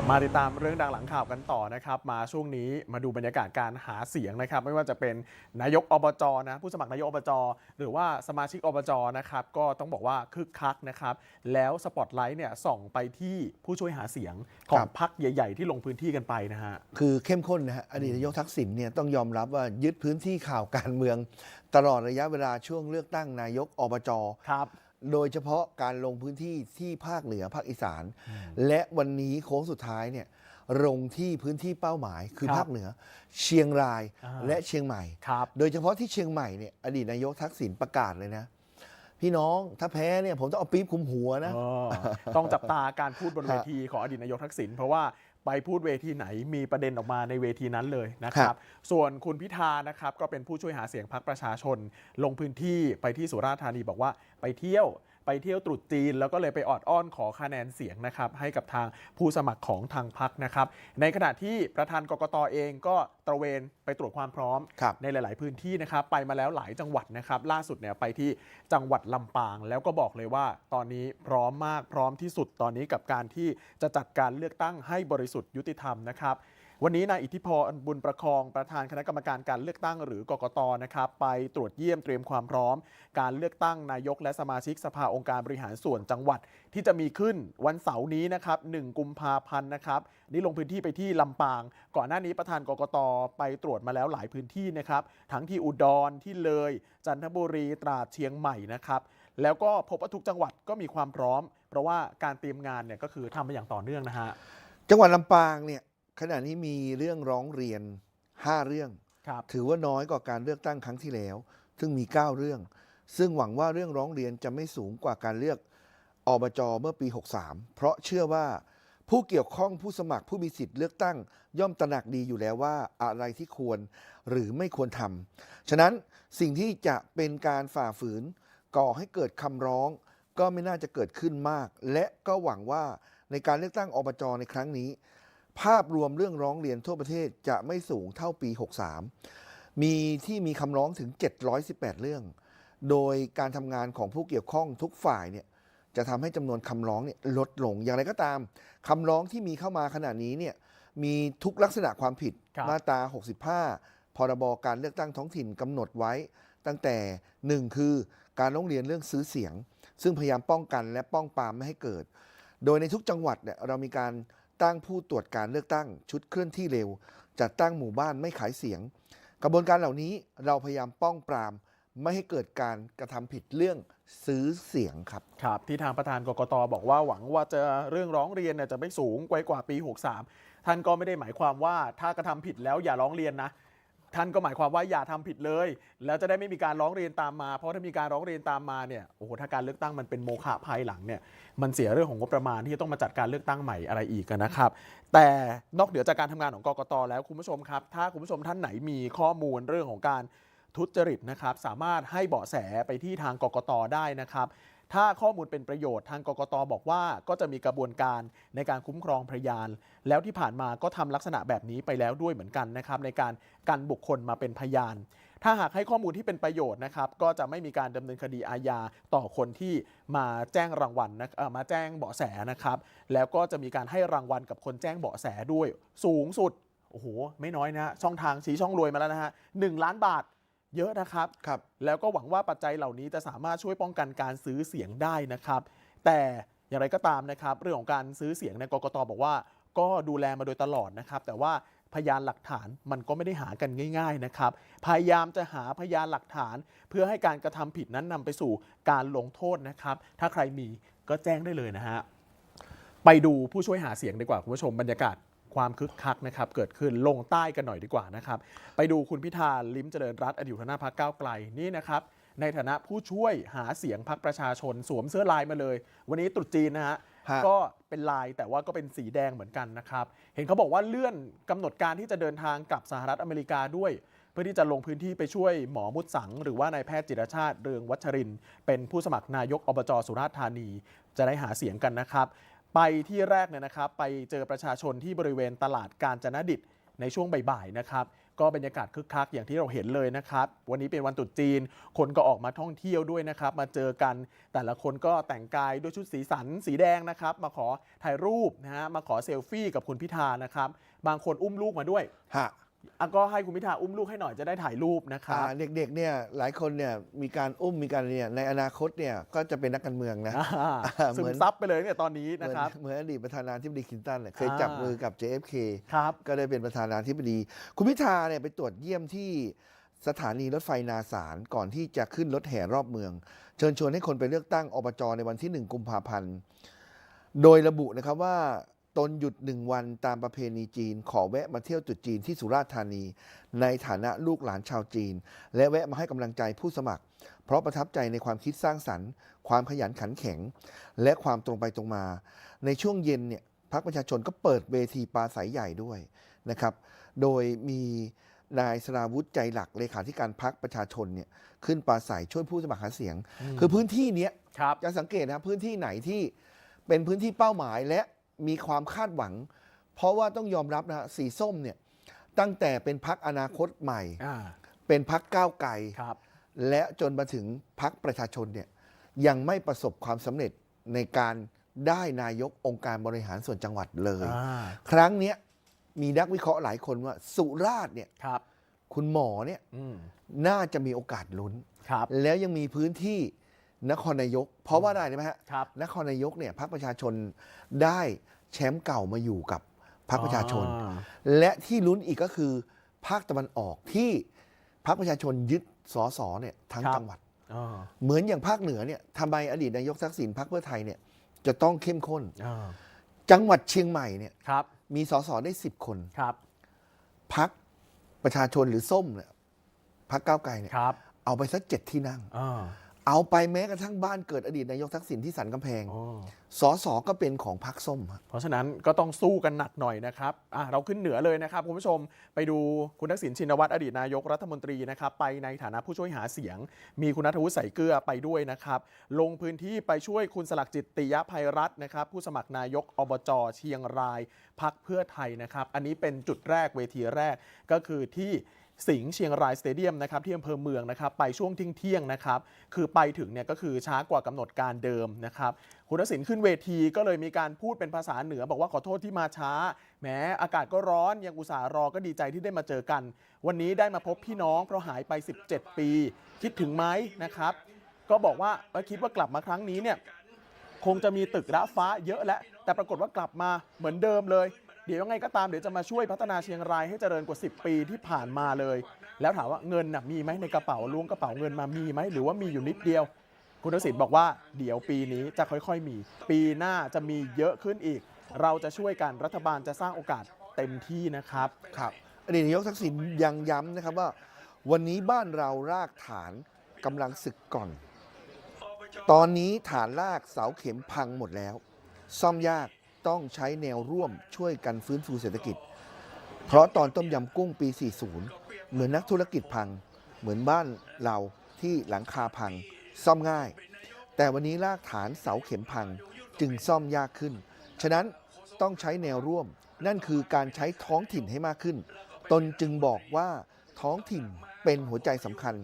ลับมาติดตามเรื่องดังหลังข่าวกันต่อนะครับมาช่วงนี้มาดูบรรยากาศการหาเสียงนะครับ ไม่ว่าจะเป็นนายกอบจนะผู้สมัครนายกอบจหรือว่าสมาชิกอบจนะครับก็ต้องบอกว่าคึกคักนะครับแล้วสปอตไลท์เนี่ยส่องไปที่ผู้ช่วยหาเสียงของครับพรรคใหญ่ ๆ ที่ลงพื้นที่กันไปนะฮะคือเข้มข้นนะฮะอดีตนายกทักษิณเนี่ยต้องยอมรับว่ายึดพื้นที่ข่าวการเมือง ตลอดระยะเวลาช่วงเลือกตั้งนายกอบจครับ โดยเฉพาะการลงพื้นที่ที่ภาคเหนือภาคอีสาน และวันนี้โค้งสุดท้ายเนี่ยลงที่พื้นที่เป้าหมายคือครับภาคเหนือ เชียงรายอ่าและเชียงใหม่ครับโดยเฉพาะที่เชียงใหม่เนี่ยอดีตนายกทักษิณประกาศเลยนะ พี่น้องถ้าแพ้เนี่ยผมต้องเอาปี๊บคุมหัวนะเออต้องจับตาการพูดบนเวฮะทีของอดีตนายกทักษิณเพราะว่า ไปพูดเวทีไหนมีประเด็นออกมาในเวทีนั้นเลยนะคครัรับบส่วนคุณพิธานะครับก็เป็นผู้ช่วยหาเสียงพรรคประชาชน ลงพื้นที่ไปที่สุราษฎร์ธานีบอกว่าไปเที่ยว ไปเที่ยวตรุษจีน แล้วก็เลยไปออดอ้อนขอคะแนนเสียงนะครับให้กับทางผู้สมัครของทางพรรคนะครับ ในขณะที่ประธานกกตเองก็ตระเวนไปตรวจความพร้อมครับในหลาย ๆ พื้นที่นะครับ ไปมาแล้วหลายจังหวัดนะครับ ล่าสุดเนี่ยไปที่จังหวัดลำปาง แล้วก็บอกเลยว่าตอนนี้พร้อมมากพร้อมที่สุดตอนนี้กับการที่จะจัดการเลือกตั้งให้บริสุทธิ์ยุติธรรมนะครับ วันนี้นายอิทธิพรบุญประคองประธานคณะกรรมการการเลือกตั้งหรือกกตนะครับไปตรวจเยี่ยมเตรียมความพร้อม การเลือกตั้งนายกและสมาชิกสภาองค์การบริหารส่วนจังหวัด ที่จะมีขึ้นวันเสาร์นี้นะครับ1กุมภาพันธ์นะครับนี่ลงพื้นที่ไปที่ลำปาง ก่อนหน้านี้ประธานกกตไปตรวจมาแล้วหลายพื้นที่นะครับทั้งที่อุดรที่เลย จันทบุรีตราดเชียงใหม่นะครับแล้วก็พบว่าทุกจังหวัดก็มีความพร้อม เพราะว่าการเตรียมงานเนี่ยก็คือทำมาอย่างต่อเนื่องนะฮะจังหวัดลำปางเนี่ย ขณะนี้มีเรื่องร้องเรียน 5 เรื่อง ครับ ถือว่าน้อยกว่าการเลือกตั้งครั้งที่แล้ว ซึ่งมี 9 เรื่อง ซึ่งหวังว่าเรื่องร้องเรียนจะไม่สูงกว่าการเลือกอบจเมื่อปี 63 เพราะเชื่อว่า ผู้เกี่ยวข้องผู้สมัครผู้มีสิทธิ์เลือกตั้ง ย่อมตระหนักดีอยู่แล้วว่าอะไรที่ควรหรือไม่ควรทำฉะนั้นสิ่งที่จะเป็นการฝ่าฝืน ก่อให้เกิดคำร้อง ก็ไม่น่าจะเกิดขึ้นมาก และก็หวังว่าในการเลือกตั้งอบจในครั้งนี้ ภาพรวมเรื่องร้องเรียนทั่วประเทศจะไม่สูงเท่าปี 63 มีที่มีคำร้องถึง 718 เรื่อง โดยการทำงานของผู้เกี่ยวข้องทุกฝ่ายเนี่ยจะทำให้จำนวนคำร้องเนี่ยลดลง อย่างไรก็ตามคำร้องที่มีเข้ามาขณะนี้เนี่ยมีทุกลักษณะความผิดครับมาตรา 65 พรบการเลือกตั้งท้องถิ่นกำหนดไว้ ตั้งแต่หนึ่งคือการร้องเรียนเรื่องซื้อเสียง ซึ่งพยายามป้องกันและป้องปรามไม่ให้เกิด โดยในทุกจังหวัดเนี่ยเรามีการ ตั้งผู้ตรวจการเลือกตั้ง ชุดเคลื่อนที่เร็ว จัดตั้งหมู่บ้านไม่ขายเสียง กระบวนการเหล่านี้เราพยายามป้องปราม ไม่ให้เกิดการกระทำผิดเรื่องซื้อเสียงครับ ครับที่ทางประธานกกตบอกว่าหวังว่าจะเรื่องร้องเรียนเนี่ยจะไม่สูงกว่ากว่าปี 63 ท่านก็ไม่ได้หมายความว่าถ้ากระทำผิดแล้วอย่าร้องเรียนนะ ท่านก็หมายความว่าอย่าทำผิดเลย แล้วจะได้ไม่มีการร้องเรียนตามมา เพราะถ้ามีการร้องเรียนตามมาเนี่ยโอ้โหถ้าการเลือกตั้งมันเป็นโมฆะภายหลังเนี่ยมันเสียเรื่องของงบประมาณที่จะต้องมาจัดการเลือกตั้งใหม่อะไรอีกนะครับ แต่นอกเหนือจากการทำงานของกกตแล้วคุณผู้ชมครับ ถ้าคุณผู้ชมท่านไหนมีข้อมูลเรื่องของการทุจริตนะครับสามารถให้เบาะแสไปที่ทางกกตได้นะครับ ถ้าข้อมูลเป็นประโยชน์ทางกกตบอกว่าก็จะมีกระบวนการในการคุ้มครองพยาน แล้วที่ผ่านมาก็ทำลักษณะแบบนี้ไปแล้วด้วยเหมือนกันนะครับในการกันบุคคลมาเป็นพยาน ถ้าหากให้ข้อมูลที่เป็นประโยชน์นะครับก็จะไม่มีการดำเนินคดีอาญาต่อคนที่มาแจ้งรางวัลนะมาแจ้งเบาะแสนะครับแล้วก็จะมีการให้รางวัลกับคนแจ้งเบาะแสด้วยสูงสุดโอ้โหไม่น้อยนะช่องทางสีช่องรวยมาแล้วนะฮะหนึ่งล้านบาท เยอะนะครับครับ แล้วก็หวังว่าปัจจัยเหล่านี้จะสามารถช่วยป้องกันการซื้อเสียงได้นะครับ แต่อย่างไรก็ตามนะครับ เรื่องของการซื้อเสียงในยกกตบอกว่า ก็ดูแลมาโดยตลอดนะครับ แต่ว่าพยานหลักฐานมันก็ไม่ได้หากันง่าย ๆนะครับ พยายามจะหาพยานหลักฐาน เพื่อให้การกระทำผิดนั้นนำไปสู่การลงโทษนะครับ ถ้าใครมีก็แจ้งได้เลยนะฮะไปดูผู้ช่วยหาเสียงดีกว่าคุณผู้ชมบรรยากาศ ความคึกคักนะครับเกิดขึ้นลงใต้กันหน่อยดีกว่านะครับไปดูคุณพิธาลิ้มเจริญรัตน์อดีตหัวหน้าพักก้าวไกลนี่นะครับในฐานะผู้ช่วยหาเสียงพักประชาชนสวมเสื้อลายมาเลย วันนี้ตรุษจีนนะฮะฮะก็เป็นลายแต่ว่าก็เป็นสีแดงเหมือนกันนะครับ เห็นเขาบอกว่าเลื่อนกำหนดการที่จะเดินทางกลับสหรัฐอเมริกาด้วย เพื่อที่จะลงพื้นที่ไปช่วยหมอมุดสัง หรือว่านายแพทย์จิรชาติเรืองวัชรินทร์เป็นผู้สมัครนายกอบจสุราษฎร์ธานี จะได้หาเสียงกันนะครับ ไปที่แรกเนี่ยนะครับไปเจอประชาชนที่บริเวณตลาดกาญจนดิตในช่วงบ่ายๆนะครับก็บรรยากาศคึกคักอย่างที่เราเห็นเลยนะครับ วันนี้เป็นวันตรุษจีน คนก็ออกมาท่องเที่ยวด้วยนะครับ มาเจอกันแต่ละคนก็แต่งกายด้วยชุดสีสันสีแดงนะครับ มาขอถ่ายรูปนะฮะมาขอเซลฟี่กับคุณพิธานะครับ บางคนอุ้มลูกมาด้วยฮะ อะก็ให้คุณพิธาอุ้มลูกให้หน่อยจะได้ถ่ายรูปนะครับ อ่าเด็กๆเนี่ยหลายคนเนี่ยมีการอุ้มมีการเนี่ยในอนาคตเนี่ยก็จะเป็นนักการเมืองนะ อ่าเหซึมืมอน ซับไปเลยเนี่ยตอนนี้เหมืนะอนครับ เหมือนอดีตประธานาธิบดีคลินตันเนี่ยเคยอ่า จับมือกับ JFK ครับ ก็ได้เป็นประธานาธิบดี คุณพิธาเนี่ยไปตรวจเยี่ยมที่สถานีรถไฟนาสารก่อนที่จะขึ้นรถแห่รอบเมือง เชิญชวนให้คนไปเลือกตั้งอบจในวันที่ 1 กุมภาพันธ์ โดยระบุนะครับว่า ตนหยุดหนึ่งวันตามประเพณีจีน ขอแวะมาเที่ยวตรุษจีนที่สุราษฎร์ธานี ในฐานะลูกหลานชาวจีน และแวะมาให้กำลังใจผู้สมัคร เพราะประทับใจในความคิดสร้างสรรค์ ความขยันขันแข็ง และความตรงไปตรงมา ในช่วงเย็นเนี่ยพรรคประชาชนก็เปิดเวทีปราศัยใหญ่ด้วยนะครับ โดยมีนายสราวุธใจหลักเลขาธิการพรรคประชาชนเนี่ยขึ้นปราศัยช่วยผู้สมัครหาเสียง คือพื้นที่เนี้ยครับจะสังเกตนะครับพื้นที่ไหนที่เป็นพื้นที่เป้าหมายและ มีความคาดหวัง เพราะว่าต้องยอมรับนะฮะสีส้มเนี่ยตั้งแต่เป็นพักอนาคตใหม่ อ่าเป็นพักก้าวไกล ครับ และจนมาถึงพักประชาชนเนี่ยยังไม่ประสบความสำเร็จในการได้นายกองค์การบริหารส่วนจังหวัดเลย อ่า ครั้งเนี้ยมีนักวิเคราะห์หลายคนว่าสุราษฎร์เนี่ยครับ คุณหมอเนี่ยอืมน่าจะมีโอกาสลุ้น ครับ แล้วยังมีพื้นที่ นครนายก เพราะว่าได้ไหมฮะครับ นครนายกเนี่ยพรรคประชาชนได้แชมป์เก่ามาอยู่กับพรรคประชาชน อ่า และที่ลุ้นอีกก็คือภาคตะวันออกที่พรรคประชาชนยึดสอสอเนี่ยทั้งจังหวัด อ่าเหมือนอย่างภาคเหนือเนี่ยทำไมอดีตนายกทักษิณพรรคเพื่อไทยเนี่ยจะต้องเข้มข้น อ่าจังหวัดเชียงใหม่เนี่ยครับมีสสได้ 10 คนครับพรรคประชาชนหรือส้มเนี่ยพรรคก้าวไกลเนี่ยครับเอาไปสักเจ็ดที่นั่ง อ่า เอาไปแม้กระทั่งบ้านเกิดอดีตนายกทักษิณที่สันกำแพงอ๋อสสก็เป็นของพรรคส้มฮะเพราะฉะนั้นก็ต้องสู้กันหนักหน่อยนะครับอะเราขึ้นเหนือเลยนะครับคุณผู้ชม ไปดูคุณทักษิณชินวัตรอดีตนายกรัฐมนตรีนะครับ ไปในฐานะผู้ช่วยหาเสียง มีคุณนัทวุฒิใส่เกลือไปด้วยนะครับ ลงพื้นที่ไปช่วยคุณสลักจิตติยภัยรัตน์นะครับ ผู้สมัครนายกอบจเชียงรายพักเพื่อไทยนะครับ อันนี้เป็นจุดแรกเวทีแรกก็คือที่ สิงห์เชียงรายสเตเดียมนะครับที่อำเภอเมืองนะครับไปช่วงเที่ยงนะครับคือไปถึงเนี่ยก็คือช้ากว่ากำหนดการเดิมนะครับคุณทักษิณขึ้นเวทีก็เลยมีการพูดเป็นภาษาเหนือ บอกว่าขอโทษที่มาช้าแหมอากาศก็ร้อนยังอุตส่าห์รอก็ดีใจที่ได้มาเจอกัน วันนี้ได้มาพบพี่น้องเพราะหายไป 17 ปี คิดถึงไหมนะครับ ก็บอกว่าคิดว่ากลับมาครั้งนี้เนี่ยคงจะมีตึกระฟ้าเยอะแล้วแต่ปรากฏว่ากลับมาเหมือนเดิมเลย เดี๋ยวยังไงก็ตามเดี๋ยวจะมาช่วยพัฒนาเชียงรายให้เจริญกว่า 10 ปีที่ผ่านมาเลย แล้วถามว่าเงินน่ะมีไหมในกระเป๋าล้วงกระเป๋าเงินมามีไหมหรือว่ามีอยู่นิดเดียว คุณทักษิณบอกว่าเดี๋ยวปีนี้จะค่อยๆมี ปีหน้าจะมีเยอะขึ้นอีก เราจะช่วยกันรัฐบาลจะสร้างโอกาสเต็มที่นะครับครับอดีตนายกทักษิณยังย้ำนะครับว่า วันนี้บ้านเรารากฐานกำลังศึกก่อน ตอนนี้ฐานรากเสาเข็มพังหมดแล้ว ซ่อมยาก ต้องใช้แนวร่วมช่วยกันฟื้นฟูเศรษฐกิจ เพราะตอนต้มยำกุ้งปี 40 เหมือนนักธุรกิจพัง เหมือนบ้านเราที่หลังคาพัง ซ่อมง่าย แต่วันนี้รากฐานเสาเข็มพังจึงซ่อมยากขึ้น ฉะนั้นต้องใช้แนวร่วม นั่นคือการใช้ท้องถิ่นให้มากขึ้น ตนจึงบอกว่าท้องถิ่นเป็นหัวใจสำคัญ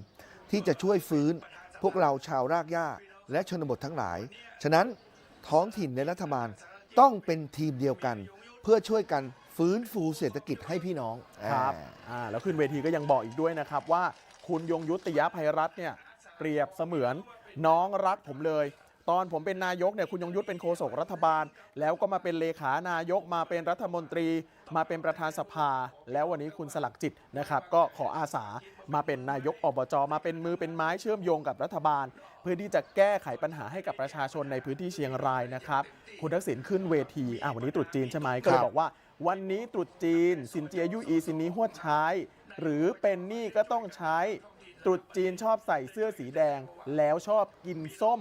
ที่จะช่วยฟื้นพวกเราชาวรากหญ้าและชนบททั้งหลาย ฉะนั้นท้องถิ่นในรัฐบาล ต้องเป็นทีมเดียวกัน เพื่อช่วยกันฟื้นฟูเศรษฐกิจให้พี่น้องครับอ่า อ่าแล้วขึ้นเวทีก็ยังบอกอีกด้วยนะครับว่าคุณยงยุติยภัยรัตน์เนี่ยเปรียบเสมือนน้องรักผมเลย ตอนผมเป็นนายกเนี่ยคุณยงยุทธเป็นโฆษกรัฐบาล แล้วก็มาเป็นเลขานายกมาเป็นรัฐมนตรี มาเป็นประธานสภา แล้ววันนี้คุณสลักจิตนะครับ ก็ขออาสา มาเป็นนายกอบจมาเป็นมือเป็นไม้เชื่อมโยงกับรัฐบาล เพื่อที่จะแก้ไขปัญหาให้กับประชาชนในพื้นที่เชียงรายนะครับ คุณทักษิณขึ้นเวทีอะวันนี้ตรุษจีนใช่ไหมก็เลยบอกว่า วันนี้ตรุษจีน สินเจียยุอีสินนี้หวดใช้ หรือเป็นหนี้ก็ต้องใช้ตรุษจีนชอบใส่เสื้อสีแดงแล้วชอบกินส้ม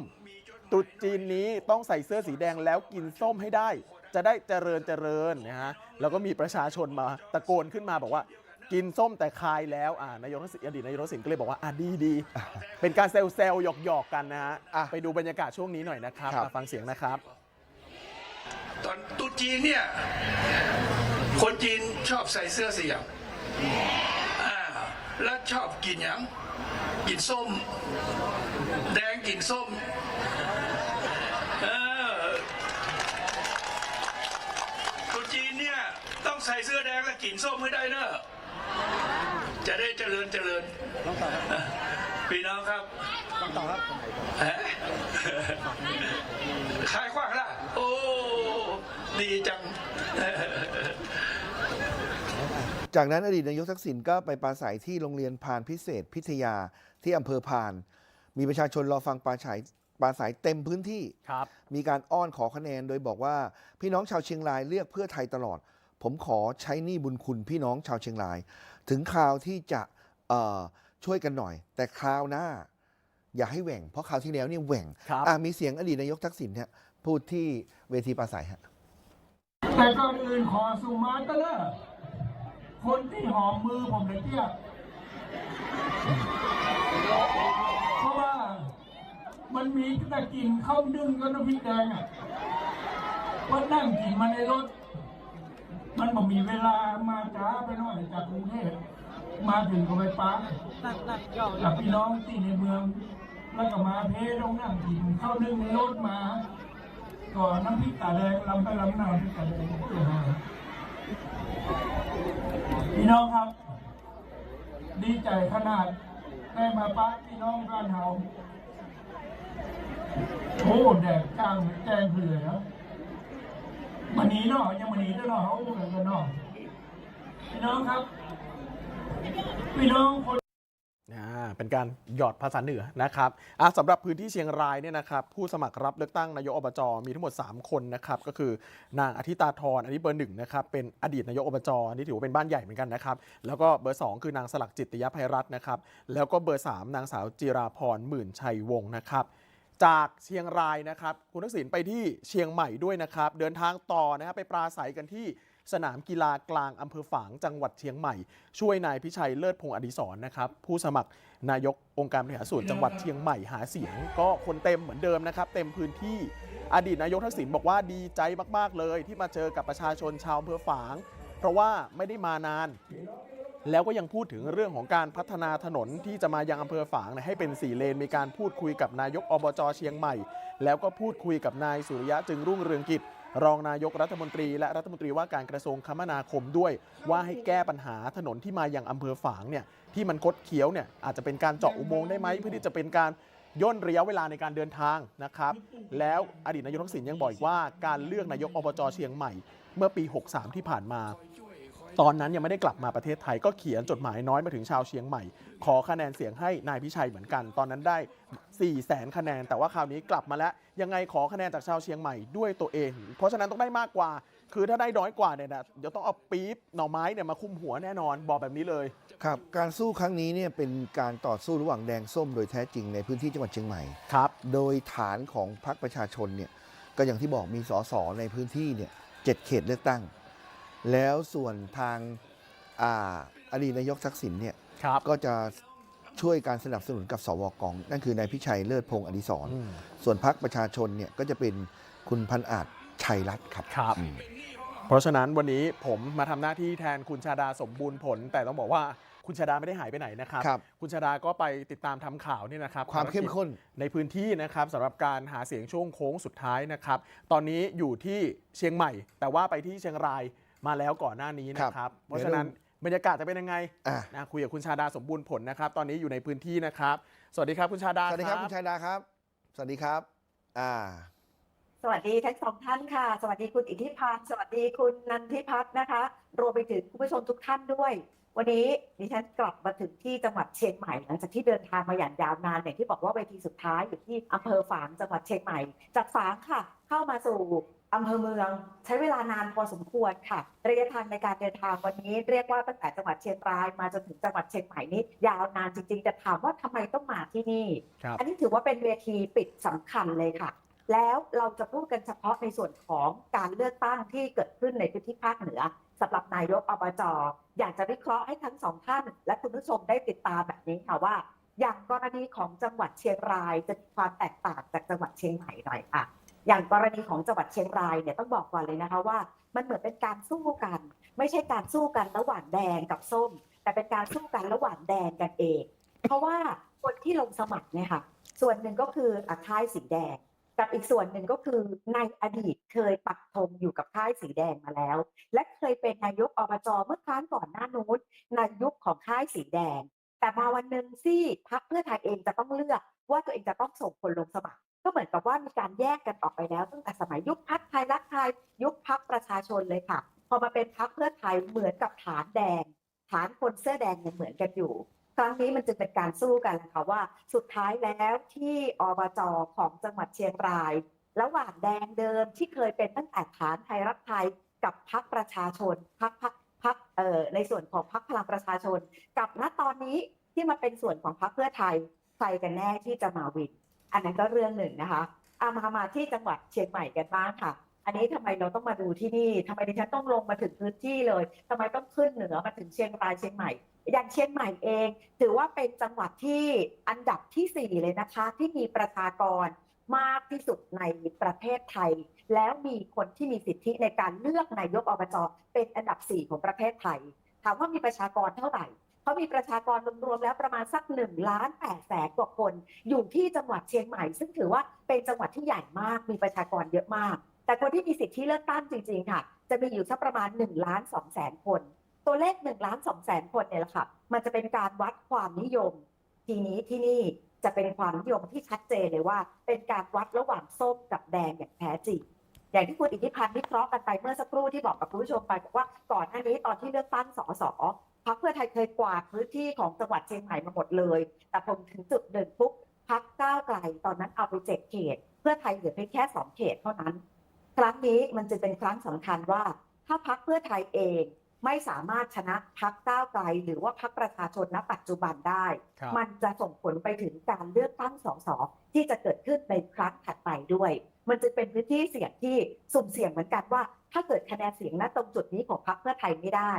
ตรุษจีนนี้ต้องใส่เสื้อสีแดงแล้วกินส้มให้ได้ จะได้เจริญเจริญนะฮะแล้วก็มีประชาชนมาตะโกนขึ้นมาบอกว่า กินส้มแต่คายแล้วอ่านายกทักษิณอดีตนายกทักษิณก็เลยบอกว่าอะดีดีเป็นการเซลเซลหยอกหยอกๆกันนะฮะอะไปดูบรรยากาศช่วงนี้หน่อยนะครับครับ อะฟังเสียงนะครับ ตอนตรุษจีนเนี่ย คนจีนชอบใส่เสื้อสีอย่างอ่าแล้วชอบกินอย่างกินส้ม แดงกินส้มเออคนจีนเนี่ย ต้องใส่เสื้อแดงและกินส้มให้ได้เนอะ จะได้เจริญเจริญพี่น้องครับฮะขายขว้างละโอ้ดีจังจากนั้นอดีตนายกทักษิณก็ไปปราศัยที่โรงเรียนพานพิเศษพิทยาที่อำเภอพาน มีประชาชนรอฟังปราศัยปราศัยเต็มพื้นที่ครับมีการอ้อนขอคะแนนโดยบอกว่า พี่น้องชาวเชียงรายเลือกเพื่อไทยตลอด ผมขอใช้หนี้บุญคุณพี่น้องชาวเชียงราย ถึงคราวที่จะเอ่อช่วยกันหน่อย แต่คราวหน้า อย่าให้แหว่ง เพราะคราวที่แล้วเนี่ยแหว่งครับอะมีเสียงอดีตนายกทักษิณเนี่ยพูดที่เวทีปราศัยฮะแต่ก่อนอื่นขอสุมาตะเลอคนที่หอมมือผมเลยเตี้ยเพราะว่ามันมีแต่กินข้าวนึ่งกับน้ำพริกแดงอะว่านั่งกินมาในรถ มันบ่มีเวลามาจ้าไปหน่อยจากกรุงเทพมาถึงก็ไปปักกับพี่น้องที่ในเมือง แล้วก็มาเพต้องนั่งกินข้าวนึ่งในรถมาก่อนน้ำพริกตาแดงลำไปลำหน้าพริกตาแดงเพื่อหาพี่น้องครับ ดีใจขนาดได้มาปักพี่น้องบ้านเฮาโอ้แดดกลางแจ้งเผื่อแล้ว มันหนีเนาะยังมันนี้ด้วยเนาะเขาเหมือนกันเนาะพี่น้องครับพี่น้องคนอ่าเป็นการหยอดภาษาเหนือนะครับอะสำหรับพื้นที่เชียงรายเนี่ยนะครับผู้สมัครรับเลือกตั้งนายกอบจมีทั้งหมด 3 คนนะครับก็คือนางอธิตาธรอันนี้เบอร์หนึ่งนะครับเป็นอดีตนายกอบจอันนี้ถือว่าเป็นบ้านใหญ่เหมือนกันนะครับแล้วก็เบอร์ 2 คือนางสลักจิตติยภัยรัตน์นะครับแล้วก็เบอร์ 3 นางสาวจิราพรหมื่นชัยวงศ์นะครับ จากเชียงรายนะครับคุณทักษิณไปที่เชียงใหม่ด้วยนะครับ เดินทางต่อนะครับไปปราศัยกันที่สนามกีฬากลางอำเภอฝางจังหวัดเชียงใหม่ ช่วยนายพิชัยเลิศพงศ์อดิศรนะครับผู้สมัครนายกองค์การบริหารส่วนจังหวัดเชียงใหม่หาเสียง ก็คนเต็มเหมือนเดิมนะครับ เต็มพื้นที่อดีตนายกทักษิณบอกว่าดีใจมาก ๆ เลย ที่มาเจอกับประชาชนชาวอำเภอฝาง เพราะว่าไม่ได้มานาน แล้วก็ยังพูดถึงเรื่องของการพัฒนาถนนที่จะมายังอำเภอฝางให้เป็นสี่เลน มีการพูดคุยกับนายกอบจเชียงใหม่ แล้วก็พูดคุยกับนายสุริยะจึงรุ่งเรืองกิจ รองนายกรัฐมนตรี และรัฐมนตรีว่าการกระทรวงคมนาคมด้วย ว่าให้แก้ปัญหาถนนที่มายังอำเภอฝางเนี่ยที่มันคดเคี้ยวเนี่ยอาจจะเป็นการเจาะอุโมงค์ได้ไหมเพื่อที่จะเป็นการย่นระยะเวลาในการเดินทางนะครับ แล้วอดีตนายกทักษิณยังบอกอีกว่าการเลือกนายกอบจเชียงใหม่ เมื่อปี 63 ที่ผ่านมา ตอนนั้นยังไม่ได้กลับมาประเทศไทย ก็เขียนจดหมายน้อยมาถึงชาวเชียงใหม่ ขอคะแนนเสียงให้นายพิชัยเหมือนกัน ตอนนั้นได้ 4 0 0แสนคะแนน แต่ว่าคราวนี้กลับมาแล้ว ยังไงขอคะแนนจากชาวเชียงใหม่ด้วยตัวเอง เพราะฉะนั้นต้องได้มากกว่า คือถ้าได้น้อยกว่าเนี่ยนะเดี๋ยวต้องเอาปี๊บหน่อไม้เนี่ยมาคุมหัวแน่นอนบอกแบบนี้เลย ครับ การสู้ครั้งนี้เนี่ยเป็นการต่อสู้ระหว่างแดงส้มโดยแท้จริงในพื้นที่จังหวัดเชียงใหม่ ครับ โดยฐานของพรรคประชาชนเนี่ยก็อย่างที่บอกมีสสในพื้นที่เนี่ยเจ็ดเขตเลือกตั้ง แล้วส่วนทางอาอดีตนายกทักษิณเนี่ยครับ ก็จะช่วยการสนับสนุนกับสวกอง นั่นคือนายพิชัยเลิศพงศ์อดิศรอืม ส่วนพรรคประชาชนเนี่ยก็จะเป็นคุณพันอาจชัยรัตน์ครับ ครับ อืม เพราะฉะนั้นวันนี้ผมมาทำหน้าที่แทนคุณชาดาสมบูรณ์ผล แต่ต้องบอกว่าคุณชาดาไม่ได้หายไปไหนนะครับ ครับ คุณชาดาก็ไปติดตามทำข่าวนี่นะครับความเข้มข้น ในพื้นที่นะครับสำหรับการหาเสียงช่วงโค้งสุดท้ายนะครับ ตอนนี้อยู่ที่เชียงใหม่ แต่ว่าไปที่เชียงราย มาแล้วก่อนหน้านี้นะครับ เพราะฉะนั้นบรรยากาศจะเป็นยังไงอะนะคุยกับคุณชาดาสมบูรณ์ผลนะครับ ตอนนี้อยู่ในพื้นที่นะครับ สวัสดีครับคุณชาดาสวัสดีครับคุณชัยดาครับ สวัสดีครับ อ่า สวัสดีทั้งสองท่านค่ะ สวัสดีคุณอิทธิพันธ์สวัสดีคุณนันทิพัฒน์นะคะ รวมไปถึงคุณผู้ชมทุกท่านด้วย วันนี้ดิฉันกลับมาถึงที่จังหวัดเชียงใหม่หลังจากที่เดินทางมาอย่างยาวนานอย่างที่บอกว่าเวทีสุดท้ายอยู่ที่อำเภอฝางจังหวัดเชียงใหม่ จากฝางค่ะ เข้ามาสู่ อำเภอเมือง ใช้เวลานานพอสมควรค่ะ ระยะทางในการเดินทางวันนี้เรียกว่าตั้งแต่จังหวัดเชียงรายมาจนถึงจังหวัดเชียงใหม่นี้ยาวนานจริงๆ จะถามว่าทำไมต้องมาที่นี่ครับอันนี้ถือว่าเป็นเวทีปิดสำคัญเลยค่ะ แล้วเราจะพูดกันเฉพาะในส่วนของการเลือกตั้งที่เกิดขึ้นในพื้นที่ภาคเหนือสำหรับนายกอบจอยากจะวิเคราะห์ให้ทั้งสองท่าน และคุณผู้ชมได้ติดตามแบบนี้ค่ะว่า อย่างกรณีของจังหวัดเชียงรายจะมีความแตกต่างจากจังหวัดเชียงใหม่หน่อยค่ะ อย่างกรณีของจังหวัดเชียงรายเนี่ยต้องบอกก่อนเลยนะคะว่า มันเหมือนเป็นการสู้กัน ไม่ใช่การสู้กันระหว่างแดงกับส้ม แต่เป็นการสู้กันระหว่างแดงกันเอง เพราะว่าคนที่ลงสมัครเนี่ยค่ะส่วนหนึ่งก็คืออาค่ายสีแดง กับอีกส่วนหนึ่งก็คือในอดีตเคยปักธงอยู่กับค่ายสีแดงมาแล้ว และเคยเป็นนายกอบจเมื่อครั้งก่อนหน้านู้นในยุคของค่ายสีแดง แต่มาวันหนึ่งที่พรรคเพื่อไทยเองจะต้องเลือกว่าตัวเองจะต้องส่งคนลงสมัคร ก็เหมือนกับว่ามีการแยกกันออกไปแล้วตั้งแต่สมัยยุคพักไทยรักไทย ยุคพักประชาชนเลยค่ะ พอมาเป็นพักเพื่อไทยเหมือนกับฐานแดง ฐานคนเสื้อแดงยังเหมือนกันอยู่ ครั้งนี้มันจึงเป็นการสู้กันแหละค่ะว่าสุดท้ายแล้วที่อบจของจังหวัดเชียงราย ระหว่างแดงเดิมที่เคยเป็นตั้งแต่ฐานไทยรักไทยกับพักประชาชนพักพักพักเอ่อในส่วนของพักพลังประชาชน กับณตอนนี้ที่มาเป็นส่วนของพักเพื่อไทยใครกันแน่ที่จะมาวิน อันนั้นก็เรื่องหนึ่งนะคะอามามาที่จังหวัดเชียงใหม่กันบ้างค่ะ อันนี้ทำไมเราต้องมาดูที่นี่ทำไมดิฉันต้องลงมาถึงพื้นที่เลยทำไมต้องขึ้นเหนือมาถึงเชียงรายเชียงใหม่อย่างเชียงใหม่เอง ถือว่าเป็นจังหวัดที่อันดับที่สี่เลยนะคะ ที่มีประชากรมากที่สุดในประเทศไทย แล้วมีคนที่มีสิทธิในการเลือกนายกอบจเป็นอันดับสี่ของประเทศไทย ถามว่ามีประชากรเท่าไหร่ เขามีประชากรรวมๆแล้วประมาณสักหนึ่งล้านแปดแสนกว่าคน อยู่ที่จังหวัดเชียงใหม่ ซึ่งถือว่าเป็นจังหวัดที่ใหญ่มากมีประชากรเยอะมาก แต่คนที่มีสิทธิเลือกตั้งจริงๆค่ะ จะมีอยู่สักประมาณ1ล้าน2แสนคน ตัวเลข1ล้าน2แสนคนเนี่ยแหละค่ะมันจะเป็นการวัดความนิยม ทีนี้ที่นี่จะเป็นความนิยมที่ชัดเจนเลยว่า เป็นการวัดระหว่างส้มกับแดงอย่างแท้จริงอย่างที่คุณอิทธิพันธ์วิเคราะห์กันไปเมื่อสักครู่ที่บอกกับคุณผู้ชมไปบอกว่าก่อนหน้านี้ตอนที่เลือกตั้งสส พรรคเพื่อไทยเคยกวาดพื้นที่ของจังหวัดเชียงใหม่มาหมดเลย แต่ผมถึงจุดเดินปุ๊บพักก้าวไกลตอนนั้นเอาไปเจ็ดเขต เพื่อไทยเหลือเพียงแค่สองเขตเท่านั้น ครั้งนี้มันจึงเป็นครั้งสำคัญว่า ถ้าพักเพื่อไทยเองไม่สามารถชนะพักก้าวไกล หรือว่าพักประชาชนณปัจจุบันได้ครับมันจะส่งผลไปถึงการเลือกตั้งสสที่จะเกิดขึ้นในครั้งถัดไปด้วย มันจะเป็นพื้นที่เสี่ยงที่สุ่มเสี่ยงเหมือนกันว่า ถ้าเกิดคะแนนเสียงณตรงจุดนี้ของพรรคเพื่อไทยไม่ได้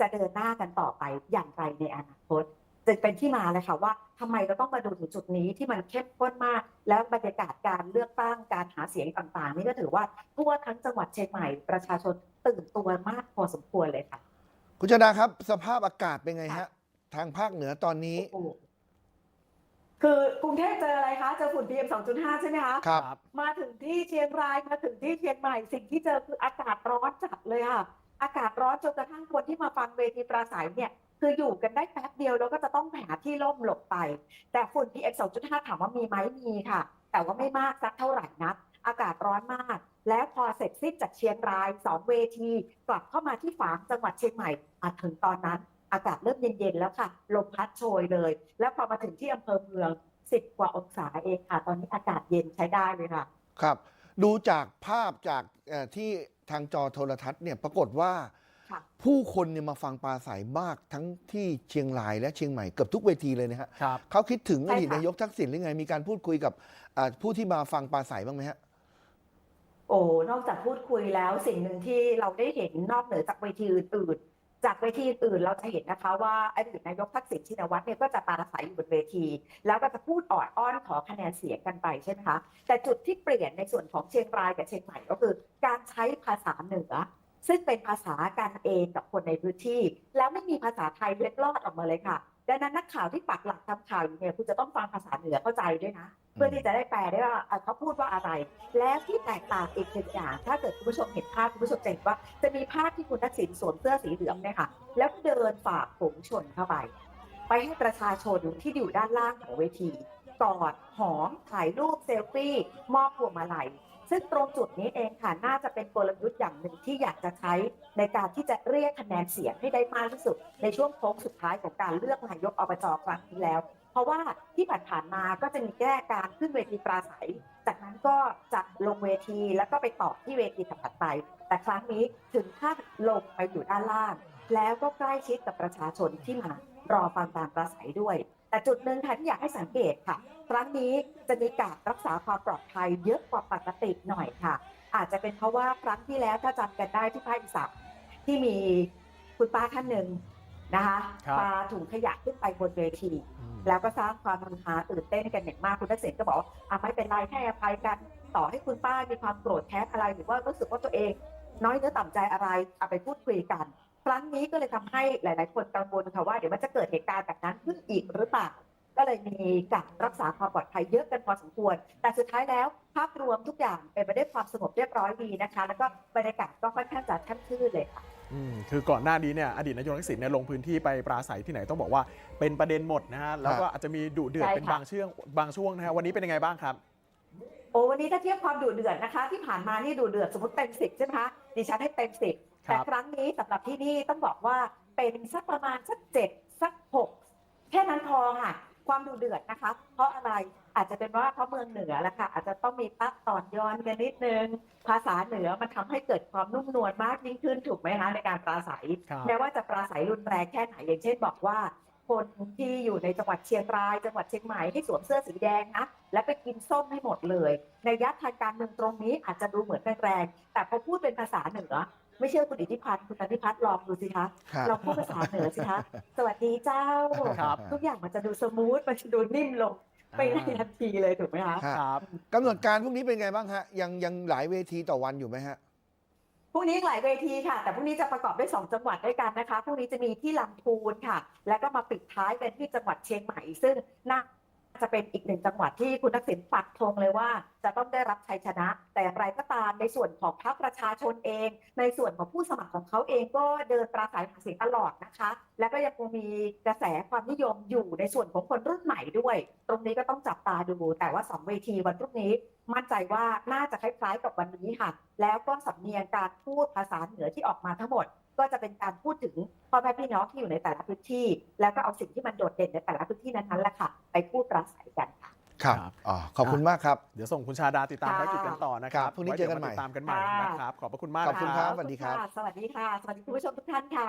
จะเดินหน้ากันต่อไปอย่างไรในอนาคตจึงเป็นที่มาเลยค่ะว่าทำไมเราต้องมาดูถึงจุดนี้ที่มันเข้มข้นมาก แล้วบรรยากาศการเลือกตั้งการหาเสียงต่างๆ นี่ก็ถือว่าทั่วทั้งจังหวัดเชียงใหม่ประชาชนตื่นตัวมากพอสมควรเลยค่ะ คุณชนาครับ สภาพอากาศเป็นไงฮะ ทางภาคเหนือตอนนี้โอ้โหคือกรุงเทพเจออะไรคะเจอฝุ่น PM 2.5ใช่ไหมคะครับมาถึงที่เชียงรายมาถึงที่เชียงใหม่สิ่งที่เจอคืออากาศร้อนจัดเลยค่ะ อากาศร้อนจนกระทั่งคนที่มาฟังเวทีปราศัยเนี่ยคืออยู่กันได้แป๊บเดียวแล้วก็จะต้องหาที่ร่มหลบไป แต่ฝุ่น PM 2.5 ถามว่ามีไหมมีค่ะ แต่ว่าไม่มากสักเท่าไหร่นัก อากาศร้อนมาก แล้วพอเสร็จสิ้นจากเชียงรายสองเวที กลับเข้ามาที่ฝางจังหวัดเชียงใหม่อาถึงตอนนั้น อากาศเริ่มเย็นๆแล้วค่ะ ลมพัดโชยเลย แล้วพอมาถึงที่อำเภอเมือง 10 กว่าองศาเองค่ะ ตอนนี้อากาศเย็นใช้ได้เลยค่ะ ครับ ดูจากภาพจากเอ่อที่ทางจอโทรทัศน์เนี่ยปรากฏว่า ค่ะ ผู้คนเนี่ยมาฟังปราศัยมากทั้งที่เชียงรายและเชียงใหม่เกือบทุกเวทีเลยนะฮะครับ เขาคิดถึงใช่อค่ะ ดีตนายกทักษิณหรือไงมีการพูดคุยกับอ่าผู้ที่มาฟังปราศัยบ้างไหมฮะ โอ้ นอกจากพูดคุยแล้วสิ่งหนึ่งที่เราได้เห็นนอกเหนือจากเวทีอื่นๆ จากเวทีอื่นเราจะเห็นนะคะว่าอดีตนายกทักษิณชินวัตรเนี่ยก็จะปราศัยอยู่บนเวที แล้วก็จะพูดออดอ้อนขอคะแนนเสียงกันไปใช่ไหมคะแต่จุดที่เปลี่ยนในส่วนของเชียงรายกับเชียงใหม่ก็คือ การใช้ภาษาเหนือ ซึ่งเป็นภาษาการเองกับคนในพื้นที่ แล้วไม่มีภาษาไทยเล็ดลอดออกมาเลยค่ะดังนั้นนักข่าวที่ปักหลักทำข่าวอยู่เนี่ยคุณจะต้องฟังภาษาเหนือเข้าใจด้วยนะ พื่อที่จะได้แปลได้ว่าเขาพูดว่าอะไร และที่แตกต่างอีกหนึ่งอย่างถ้าเกิดคุณผู้ชมเห็นภาพคุณผู้ชมจะเห็นว่า จะมีภาพที่คุณทักษิณสวมเสื้อสีเหลืองเนี่ยค่ะ แล้วเดินฝ่าฝูงชนเข้าไป ไปให้ประชาชนที่อยู่ด้านล่างของเวทีกอดหอมถ่ายรูปเซลฟี่มอบพวงมาลัยซึ่งตรงจุดนี้เองค่ะน่าจะเป็นกลยุทธ์อย่างหนึ่งที่อยากจะใช้ในการที่จะเรียกคะแนนเสียงให้ได้มากที่สุด ในช่วงโค้งสุดท้ายของการเลือกนายกอบจครั้งนี้แล้ว เพราะว่าที่ผ่านๆมาก็จะมีแก้การขึ้นเวทีปราศัย จากนั้นก็จะลงเวทีแล้วก็ไปต่อที่เวทีถัดไป แต่ครั้งนี้ถึงขั้นลงไปอยู่ด้านล่าง แล้วก็ใกล้ชิดกับประชาชนที่มารอฟังการปราศัยด้วย แต่จุดหนึ่งค่ะที่อยากให้สังเกตค่ะ ครั้งนี้จะมีการรักษาความปลอดภัยเยอะกว่าปกติหน่อยค่ะ อาจจะเป็นเพราะว่าครั้งที่แล้วถ้าจำกันได้ที่ภาคอีสานที่มีคุณป้าท่านหนึ่ง นะคะครับ ปาถุงขยะขึ้นไปบนเวที อืม แล้วก็สร้างความฮือฮาตื่นเต้นกันอย่างมากคุณทักษิณก็บอกว่าอะไม่เป็นไรให้อภัยกัน ต่อให้คุณป้ามีความโกรธแค้นอะไร หรือว่ารู้สึกว่าตัวเอง น้อยเนื้อต่ำใจอะไรเอาไปพูดคุยกัน ครั้งนี้ก็เลยทำให้หลาย ๆ คนกังวลค่ะว่าเดี๋ยวมันจะเกิดเหตุการณ์แบบนั้นขึ้นอีกหรือเปล่า ก็เลยมีการรักษาความปลอดภัยเยอะกันพอสมควร แต่สุดท้ายแล้วภาพรวมทุกอย่างเป็นไปด้วยความสงบเรียบร้อยดีนะคะ แล้วก็บรรยากาศก็ค่อนข้างจะช่ำชื่นเลยค่ะอืม คือก่อนหน้านี้เนี่ยอดีตนายกทักษิณเนี่ยลงพื้นที่ไปปราศัยที่ไหนต้องบอกว่าเป็นประเด็นหมดนะฮะแล้วก็อาจจะมีดุเดือดใช่เป็นค่ะบางช่วงบางช่วงนะฮะวันนี้เป็นยังไงบ้างครับ โอ้วันนี้ถ้าเทียบความดุเดือดนะคะ ที่ผ่านมานี่ดุเดือดสมมติเต็มสิบใช่ไหมคะดิฉันให้เต็มสิบครับแต่ครั้งนี้สำหรับที่นี่ต้องบอกว่าเป็นสักประมาณสักเจ็ดสักหกแค่นั้นพอค่ะ ความดุเดือด นะคะ เพราะอะไรอาจจะเป็นว่าเพราะเมืองเหนือแหละค่ะอาจจะต้องมีปักตอนย้อนกันนิดนึง ภาษาเหนือมันทำให้เกิดความนุ่มนวลมากยิ่งขึ้นถูกไหมคะในการปราศัยครับแม้ว่าจะปราศัยรุนแรงแค่ไหนอย่างเช่นบอกว่า คนที่อยู่ในจังหวัดเชียงราย จังหวัดเชียงใหม่ให้สวมเสื้อสีแดงนะและไปกินส้มให้หมดเลยในยัดทางการเมืองตรงนี้อาจจะดูเหมือนแรงๆแต่พอพูดเป็นภาษาเหนือ ไม่เชื่อคุณอิทธิพันธ์คุณนันทิพัฒน์ลองดูสิคะครับเราพูดภาษาเหนือสิคะ สวัสดีเจ้า ครับ ทุกอย่างมันจะดูสมูท มันจะดูนิ่มลงไปในทันทีเลยถูกไหมคะ ฮะครับ กำหนดการพรุ่งนี้เป็นไงบ้างฮะ ยังยังหลายเวทีต่อวันอยู่ไหมฮะ พรุ่งนี้หลายเวทีค่ะ แต่พรุ่งนี้จะประกอบด้วย 2 จังหวัดด้วยกันนะคะพรุ่งนี้จะมีที่ลำพูนค่ะ แล้วก็มาปิดท้ายเป็นที่จังหวัดเชียงใหม่ ซึ่งน่า จะเป็นอีกหนึ่งจังหวัดที่คุณทักษิณปักธงเลยว่า จะต้องได้รับชัยชนะ แต่อย่างไรก็ตามในส่วนของพรรคประชาชนเอง ในส่วนของผู้สมัครของเขาเองก็เดินปราศัยหาเสียงตลอดนะคะ แล้วก็ยังคงมีกระแสความนิยมอยู่ในส่วนของคนรุ่นใหม่ด้วย ตรงนี้ก็ต้องจับตาดู แต่ว่าสองเวทีวันพรุ่งนี้มั่นใจว่าน่าจะคล้ายๆกับวันนี้ค่ะ แล้วก็สำเนียงการพูดภาษาเหนือที่ออกมาทั้งหมด ก็จะเป็นการพูดถึงพ่อแม่พี่น้องที่อยู่ในแต่ละพื้นที่ แล้วก็เอาสิ่งที่มันโดดเด่นในแต่ละพื้นที่นั้นๆแหละค่ะ ไปพูดปราศัยกันค่ะครับครับอ๋อขอบคุณมากครับ เดี๋ยวส่งคุณชาดาติดตามค่ะภารกิจกันต่อนะคครัรับบพรุ่งนี้เจอกันใหม่ไว้ดี๋ยวาติดตามกันใหม่นะครับขอบพระคุณมากขอบคุณนะครับสวัสดีครับ สวัสดีค่ะ สวัสดีคุณผู้ชมทุกท่านค่ะ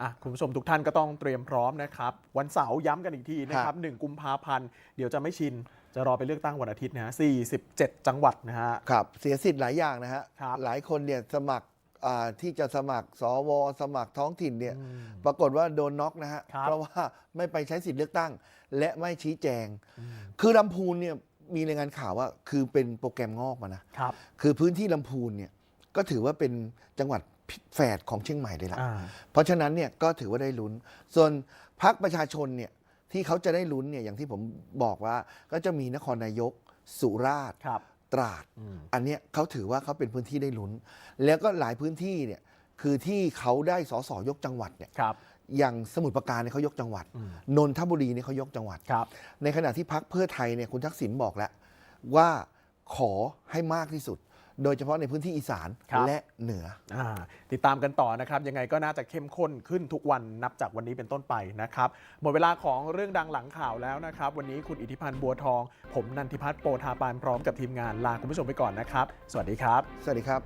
อะคุณผู้ชมทุกท่านก็ต้องเตรียมพร้อมนะครับ วันเสาร์ย้ำกันอีกทีนะครับหนึ่งกุมภาพันธ์เดี๋ยวจะไม่ชินจะรอไปเลือกตั้งวันอาทิตย์นะฮะ47 จังหวัดนะฮะครับเสียสิทธิ์หลายอย่างนะฮะครับหลายคนเนี่ยสมัครอ่า ที่จะสมัครสวสมัครท้องถิ่นเนี่ยอืมปรากฏว่าโดนน็อกนะฮะครับเพราะว่าไม่ไปใช้สิทธิ์เลือกตั้ง และไม่ชี้แจงอืมคือลำพูนเนี่ยมีรายงานข่าวว่าคือเป็นโปรแกรมงอกมานะครับคือพื้นที่ลำพูนเนี่ยก็ถือว่าเป็นจังหวัดแฝดของเชียงใหม่เลยล่ะอ่าเพราะฉะนั้นเนี่ยก็ถือว่าได้ลุ้น ส่วนพรรคประชาชนเนี่ยที่เขาจะได้ลุ้นเนี่ยอย่างที่ผมบอกว่าก็จะมีนครนายกสุราษฎร์ครับ ตราดอืมอันเนี้ยเขาถือว่าเขาเป็นพื้นที่ได้ลุ้น แล้วก็หลายพื้นที่เนี่ยคือที่เขาได้สสยกจังหวัดเนี่ยครับ อย่างสมุทรปราการเนี่ยเขายกจังหวัดอืมนนทบุรีเนี่ยเขายกจังหวัด ครับ ในขณะที่พักเพื่อไทยเนี่ยคุณทักษิณบอกแล้วว่าขอให้มากที่สุด โดยเฉพาะในพื้นที่อีสานครับ และเหนือ อ่าติดตามกันต่อนะครับ ยังไงก็น่าจะเข้มข้นขึ้นทุกวันนับจากวันนี้เป็นต้นไปนะครับ หมดเวลาของเรื่องดังหลังข่าวแล้วนะครับ วันนี้คุณอิทธิพันธ์บัวทอง ผมนันทิพัฒน์โปธาปานพร้อมกับทีมงานลาคุณผู้ชมไปก่อนนะครับ สวัสดีครับ สวัสดีครับ